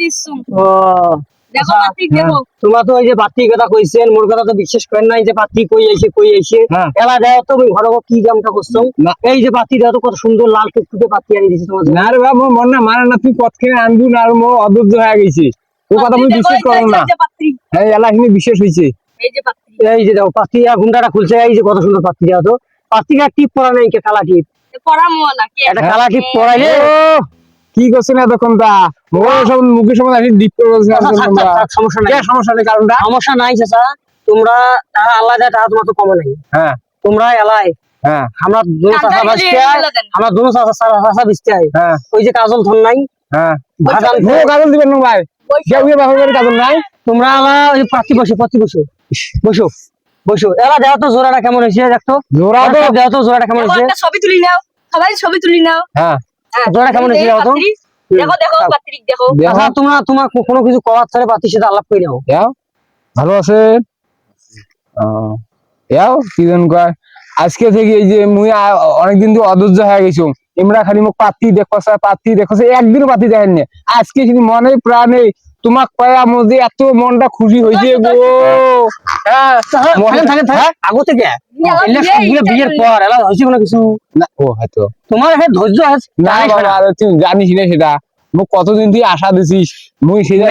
দিচ্ছু? দেখো দেখো। তোমরা তো ওই যে পাত্রী কথা কইছেন মোর কথা তো বিশ্বাস করেন নাই যে পাত্রী কই আইছে কই আইছে। হ্যাঁ। এলা দেও তো ঘর কি কামটা করছ? এই যে পাত্রী দেও তো কত সুন্দর লাল টুকটুকে পাত্রী আনি দিছে তোমার না রে বাবা মন না মানে না তুই কত আনবি না আর মো অধৈর্য হয়ে গেছি। তোর কথা আমি বিশ্বাস করব না। এই যে পাত্রী বিশ্বাস হয়েছে এই যে পাত্রী এই যে দেখো পাত্রী আর ঘুমটাটা খুলছে এই যে কত সুন্দর পাত্রী দেও তো। পাত্রীটা টিপ পরা নাই কে কালা টিপ? পড়ামো না কে? একটা কালা টিপ পরাইলে কি করছেন এতক্ষণ তা? মোর সব মুখের সময় আসি ডিপ করে বলছি আচ্ছা, থাক, সমস্যা নাই। সমস্যা নেই কারণটা? সমস্যা নাই চাচা। তোমরা তারা আল্লাহ দেয় তারা তোমার তো কমে নাই। হ্যাঁ। তোমরা এলাই। হ্যাঁ। আমরা দুনো। চাচা বাঁচতে আমরা দুনো চাচা চাচা বিচতে হ্যাঁ। ওই যে কাজল ধন নাই। হ্যাঁ। ভাজান ও কাজল দিবেন না ভাই? কেউ কেউ বাপের বাড়ি কাজল নাই? তোমরা আলা ওই পাতি বসো পাতি বসো। বসো বসো। এলা তো জোড়াটা কেমন হয়েছে দেখতো? জোড়া তো জোড়াটা কেমন হয়েছে? ছবি তুলি নাও। সবাই ছবি তুলি নাও। হ্যাঁ, জোড়া কেমন হয়েছে তো দেখো দেখো পাত্রিক দেখো। দেখো। আচ্ছা তোমরা তোমার কোনো কিছু করার ছাড়া পাতির সাথে আলাপ করে নাও। ভালো আছে? যাও কি জন কয়। আজকে থেকে এই যে মুই অনেকদিন তো অধৈর্য হয়ে গেছো। ইমরা খালি মোক পাতি দেখছে পাতি দেখছে একদিনও পাতি দেখেন না আজকে শুধু মনে প্রাণে তোমাক কয়া যে এত মনটা খুশি হয়েছে গো। হ্যাঁ আগো থেকে বিয়ের পর এলা হয়েছে কোনো কিছু? না ও হয়তো তোমার ধৈর্য আছে না বাবা। আরে জানিস না সেটা। মোক কতদিন তুই আশা দিছিস? মুই সেটা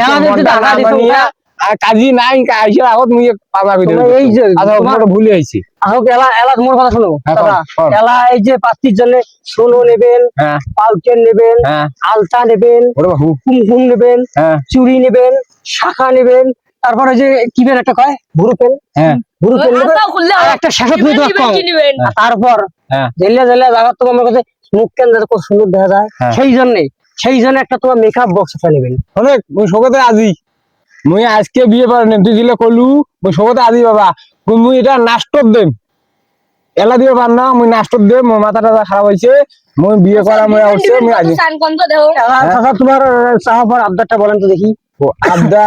কাজী নাই আইসার আগত মুই পাবা করে তোমার এই যে আচ্ছা তোমার ভুলে আইছি। আসো এলা এলা তোমার কথা শোনো। হ্যাঁ। এলা এই যে পাত্রির জন্য সোনো নেবেন হ্যাঁ। নেবেন হ্যাঁ। আলতা নেবেন কুমকুম নেবেন চুড়ি নেবেন শাখা নেবেন তারপরে যে কি বের একটা কয়? ভুরু পেন? হ্যাঁ। ভুরু পেন। একটা শেষত কম? আর তারপর জেলিয়া জেলিয়া জায়গা তো আমার কাছে মুখ কেন যাতে কত সুন্দর দেখা যায়। সেই জন্যে সেই জন্য একটা তোমার মেকআপ বক্স নেবেন। অনেক মুই সগতে আজি। মুই আজকে বিয়ে পারেন তুই দিলে কলু মুই সগতে আজি বাবা মুই এটা নাস্টত দেম। এলা দিয়ে পার না মুই নাস্টত দেম মোর মাথা টাথা খারাপ হয়েছে মুই বিয়ে করা মুই নিবেন, মুই দেখো আচ্ছা তোমার চাহাবার আবদারটা বলেন তো দেখি। ও আড্ডা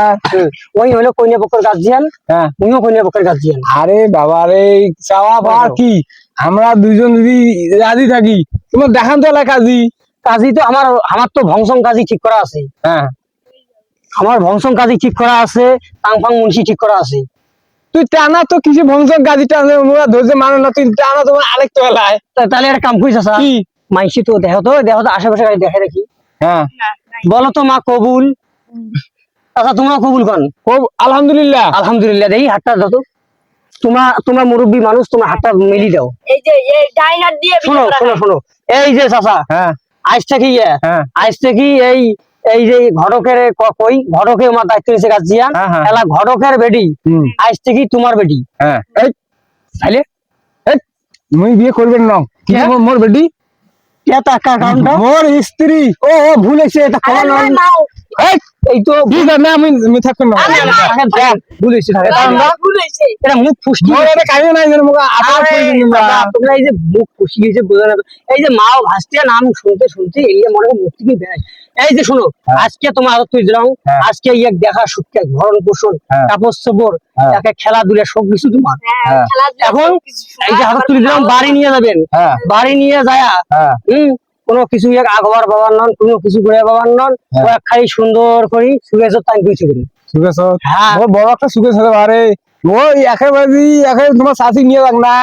ওই হলো কন্যা পক্ষের গার্জিয়ান হ্যাঁ তুমিও কন্যা পক্ষের গার্জিয়ান আরে বাবা রে চাওয়া পাওয়া কি? আমরা দুইজন যদি রাজি থাকি তোমার দেখান তো এলাকা কাজী কাজী তো আমার আমার তো ভংসং কাজী ঠিক করা আছে। হ্যাঁ আমার ভংসং কাজী ঠিক করা আছে টাংফাং মুন্সি ঠিক করা আছে। তুই টানা তো কিছু ভংসক গাজী টানে মোরা ধৈর্য মানে না তুই টানা তোমার আরেক তো এলায় তাহলে একটা কাম করিস আসা কি? মাইসি তো দেখো তো দেখো তো আশেপাশে গাড়ি দেখে রাখি হ্যাঁ। বলো তো মা কবুল? আচ্ছা তোমরা কবুল কন? ও আলহামদুলিল্লাহ। আলহামদুলিল্লাহ দেখি হাতটা দাও তো। তোমরা তোমরা মুরব্বী মানুষ তোমরা হাতটা মিলি দাও। এই যে এই ডাইনার দিয়ে শোনো শোনো শোনো। এই যে চাচা হ্যাঁ। আজ থেকে ইয়ে, হ্যাঁ। আজ থেকে এই এই যে ঘটকের ক- কই? ঘটকে আমার দায়িত্ব নিয়েছে গার্জিয়ান হ্যাঁ, হ্যাঁ। এলা ঘটকের বেডি আজ থেকে তোমার বেডি হ্যাঁ। এই তাইলে? মুই বিয়ে করবেন না। কি মোর- কারণটা মোর স্ত্রী। ও ও ভুল এটা নাও। এই তো না আমি না। না। ভুল কারণটা ভুল। এটা মুখ ফুসকি মোর এটা নাই যেন মুখ আবার তোমরা এই যে মুখ ফুসকি গেছে বোঝা না এই যে মাও ভাসটিয়া নাম শুনতে শুনতে এই মনে হয় মুখ থেকে বেড়ায় এই যে শোনো হ্যাঁ। আজকে তোমার আদত তুই দিলাম হ্যাঁ। আজকে ইয়ে দেখা সুখে ভরণ পোষণ হ্যাঁ। চোপড় হ্যাঁ। তাকে খেলাধুলা সব কিছু তোমার। এখন এই যে হাতে তুলে দিলাম বাড়ি নিয়ে যাবেন। বাড়ি নিয়ে যায় হম কোনো কিছু এক আগবার বাবার নন কোনো কিছু করে বাবার নন এক খালি সুন্দর করি সুগেছ তাই ঠিক হ্যাঁ। মোর বড় একটা সুখে সাথে বারে ওই একেবারে একে তোমার শাসি নিয়ে যাক না।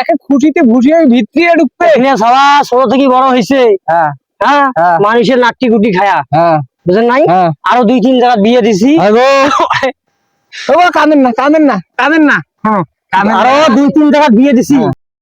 একে খুশিতে ভুষিয়ে ভিতরিয়ে ঢুকবে। এখানে সবা ছোট থেকে বড় হয়েছে হ্যাঁ। হ্যাঁ হ্যাঁ। মানুষের নাট্টি গুটি খায়া। হ্যাঁ। বুঝেন নাই? হ্যাঁ। আরও দুই তিন জায়গা বিয়ে দিছি। কাঁদেন না কাঁদেন না। কাঁদেন না। আরও দুই তিন জায়গা বিয়ে দিছি।